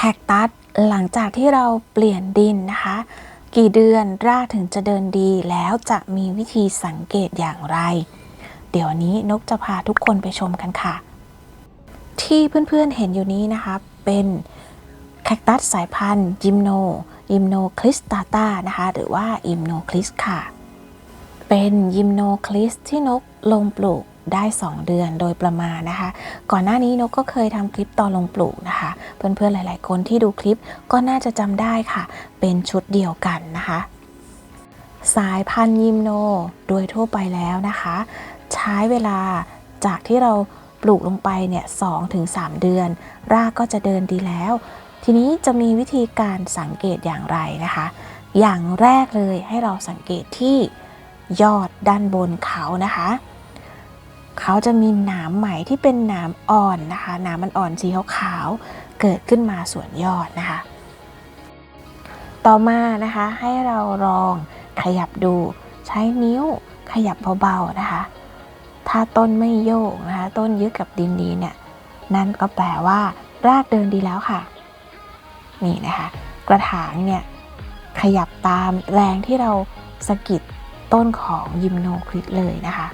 คคตัสหลังจากที่เราเปลี่ยนดินนะคะ กี่เดือนรากถึงจะเดินดีแล้วจะมีวิธีสังเกตอย่างไร เดี๋ยวนี้นกจะพาทุกคนไปชมกันค่ะ ที่เพื่อนๆเห็นอยู่นี้นะคะ เป็นแคคตัสสายพันธุ์ยิมโนยิมโนคลิสตาตานะคะหรือว่ายิมโนคลิสค่ะ เป็นยิมโนคลิสที่นกลงปลูกได้ 2 เดือนโดยประมาณนะคะ ก่อนหน้านี้นกก็เคยทำคลิปตอนลงปลูกนะคะ เพื่อนๆหลาย ๆ คนที่ดูคลิปก็น่าจะจำได้ค่ะ เป็นชุดเดียวกันนะคะ สายพันธุ์ยิมโนโดยทั่วไปแล้วนะคะ ใช้เวลาจากที่เราปลูกลงไปเนี่ยสถึงสเดือน รากก็จะเดินดีแล้ว ทีนี้จะมีวิธีการสังเกตอย่างไรนะคะ อย่างแรกเลยให้เราสังเกตที่ยอดด้านบนเขานะคะ เขาจะมีหนามไหมที่เป็นหนามอ่อนนะคะหนามมันอ่อนสีขาวๆเกิดขึ้นมาส่วนยอดนะคะ ต่อมานะคะให้เราลองขยับดูใช้นิ้วขยับเบาๆนะคะ ถ้าต้นไม่โยกนะคะ ต้นยึดกับดินดีเนี่ยนั่นก็แปลว่ารากเดินดีแล้วค่ะ นี่นะคะ กระถางเนี่ยขยับตามแรงที่เราสะกิดต้นของยิมโนคริสเลยนะคะ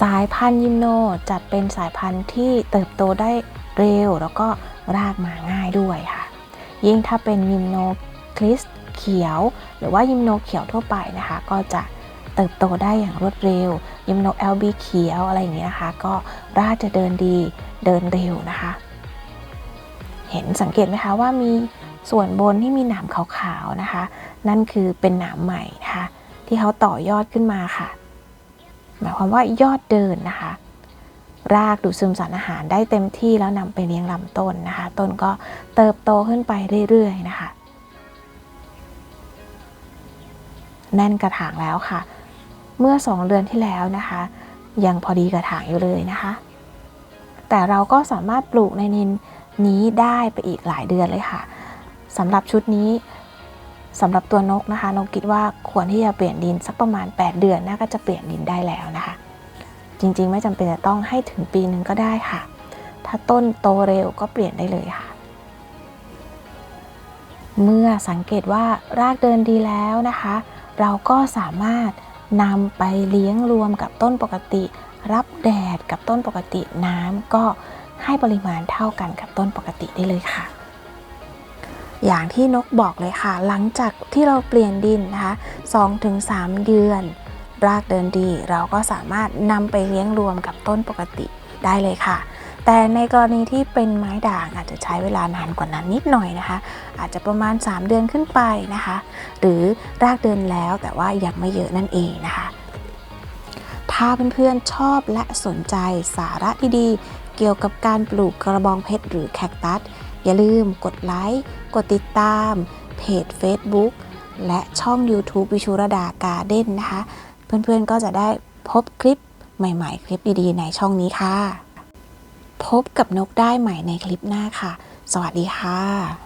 สายพันธุ์ยิมโนจัดเป็นสายพันธุ์ที่เติบโตได้เร็วแล้วก็รากมาง่ายด้วยค่ะ ยิ่งถ้าเป็นยิมโนคริสเขียว หรือว่ายิมโนเขียวทั่วไปนะคะ ก็จะเติบโตได้อย่างรวดเร็ว ยิมโน LB เขียวอะไรอย่างเงี้ยนะคะ ก็รากจะเดินดีเดินเร็วนะคะ เห็นสังเกตไหมคะว่ามีส่วนบนที่มีหนามขาวๆนะคะ นั่นคือเป็นหนามใหม่นะคะ ที่เขาต่อยอดขึ้นมาค่ะ หมายความว่ายอดเดินนะคะ รากดูดซึมสารอาหารได้เต็มที่แล้วนำไปเลี้ยงลำต้นนะคะ ต้นก็เติบโตขึ้นไปเรื่อยๆนะคะ แน่นกระถางแล้วค่ะ เมื่อ 2 เดือนที่แล้วนะคะ ยังพอดีกระถางอยู่เลยนะคะ แต่เราก็สามารถปลูกในนินนี้ได้ไปอีกหลายเดือนเลยค่ะสำหรับชุดนี้ สำหรับตัวนกนะคะนกคิดว่าควรที่จะเปลี่ยนดินสักประมาณ 8 เดือนน่าก็จะเปลี่ยนดินได้แล้วนะคะ จริงๆ ไม่จำเป็นจะต้องให้ถึงปีหนึ่งก็ได้ค่ะ ถ้าต้นโตเร็วก็เปลี่ยนได้เลยค่ะ เมื่อสังเกตว่ารากเดินดีแล้วนะคะ เราก็สามารถนำไปเลี้ยงรวมกับต้นปกติ รับแดดกับต้นปกติน้ำก็ให้ปริมาณเท่ากันกับต้นปกติได้เลยค่ะ อย่างที่นกบอกเลยค่ะ หลังจากที่เราเปลี่ยนดินนะคะ2-3 เดือน รากเดินดี เราก็สามารถนำไปเลี้ยงรวมกับต้นปกติได้เลยค่ะ แต่ในกรณีที่เป็นไม้ด่างอาจจะใช้เวลานานกว่านั้นนิดหน่อยนะคะ อาจจะประมาณ 3 เดือนขึ้นไปนะคะ หรือรากเดินแล้วแต่ว่ายังไม่เยอะนั่นเองนะคะถ้าเพื่อนๆชอบและสนใจสาระดีๆ เกี่ยวกับการปลูกกระบองเพชรหรือแคคตัส อย่าลืมกดไลค์ กดติดตาม เพจ Facebook และช่อง YouTube วิชุรดาการ์เด้นนะคะ เพื่อนๆก็จะได้พบคลิปใหม่ๆ คลิปดีๆ ในช่องนี้ค่ะ พบกับนกได้ใหม่ในคลิปหน้าค่ะ สวัสดีค่ะ